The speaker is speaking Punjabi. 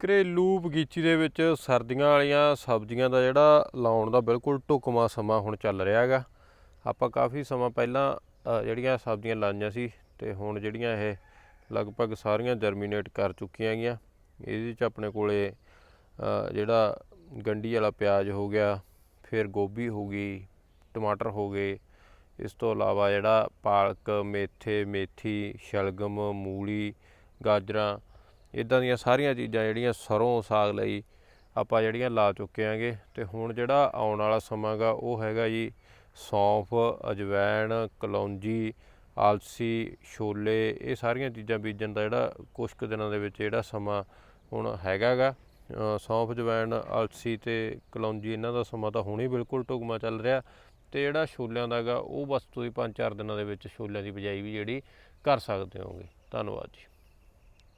ਘਰੇਲੂ ਬਗੀਚੀ ਦੇ ਵਿੱਚ ਸਰਦੀਆਂ ਵਾਲੀਆਂ ਸਬਜ਼ੀਆਂ ਦਾ ਜਿਹੜਾ ਲਾਉਣ ਦਾ ਬਿਲਕੁਲ ਢੁਕਵਾਂ ਸਮਾਂ ਹੁਣ ਚੱਲ ਰਿਹਾ ਹੈਗਾ। ਆਪਾਂ ਕਾਫੀ ਸਮਾਂ ਪਹਿਲਾਂ ਜਿਹੜੀਆਂ ਸਬਜ਼ੀਆਂ ਲਾਈਆਂ ਸੀ ਤੇ ਹੁਣ ਜਿਹੜੀਆਂ ਇਹ ਲਗਭਗ ਸਾਰੀਆਂ ਜਰਮੀਨੇਟ ਕਰ ਚੁੱਕੀਆਂ ਹੈਗੀਆਂ। ਇਹਦੇ ਵਿੱਚ ਆਪਣੇ ਕੋਲੇ ਜਿਹੜਾ ਗੰਢੀ ਵਾਲਾ ਪਿਆਜ਼ ਹੋ ਗਿਆ, ਫਿਰ ਗੋਭੀ ਹੋ ਗਈ, ਟਮਾਟਰ ਹੋ ਗਏ। ਇਸ ਤੋਂ ਇਲਾਵਾ ਜਿਹੜਾ ਪਾਲਕ, ਮੇਥੇ, ਮੇਥੀ, ਸ਼ਲਗਮ, ਮੂਲੀ, ਗਾਜਰਾਂ ਇਦਾਂ ਦੀਆਂ ਸਾਰੀਆਂ ਚੀਜ਼ਾਂ ਜਿਹੜੀਆਂ ਸਰੋਂ, ਸਾਗ ਲਈ ਆਪਾਂ ਜਿਹੜੀਆਂ ਲਾ ਚੁੱਕੇ ਆਂਗੇ ਤੇ ਹੁਣ ਜਿਹੜਾ ਆਉਣ ਵਾਲਾ ਸਮਾਂ ਗਾ, ਉਹ ਹੈਗਾ ਜੀ ਸੌਂਫ, ਅਜਵੈਣ, ਕਲੌਂਜੀ, ਆਲਸੀ, ਛੋਲੇ, ਇਹ ਸਾਰੀਆਂ ਚੀਜ਼ਾਂ ਬੀਜਣ ਦਾ ਜਿਹੜਾ ਕੁਝ ਕੁ ਦਿਨਾਂ ਦੇ ਵਿੱਚ ਜਿਹੜਾ ਸਮਾਂ ਹੁਣ ਹੈਗਾ ਗਾ। ਸੌਂਫ, ਅਜਵੈਣ, ਆਲਸੀ ਤੇ ਕਲੌਂਜੀ, ਇਹਨਾਂ ਦਾ ਸਮਾਂ ਤਾਂ ਹੁਣੇ ਬਿਲਕੁਲ ਢੁਕਮਾ ਚੱਲ ਰਿਹਾ ਤੇ ਜਿਹੜਾ ਛੋਲਿਆਂ ਦਾ ਗਾ, ਉਹ ਬਸ ਤੁਸੀਂ 5-4 ਦਿਨਾਂ ਦੇ ਵਿੱਚ ਛੋਲਿਆਂ ਦੀ ਬਿਜਾਈ ਵੀ ਜਿਹੜੀ ਕਰ ਸਕਦੇ ਹੋਗੇ। ਧੰਨਵਾਦ ਜੀ।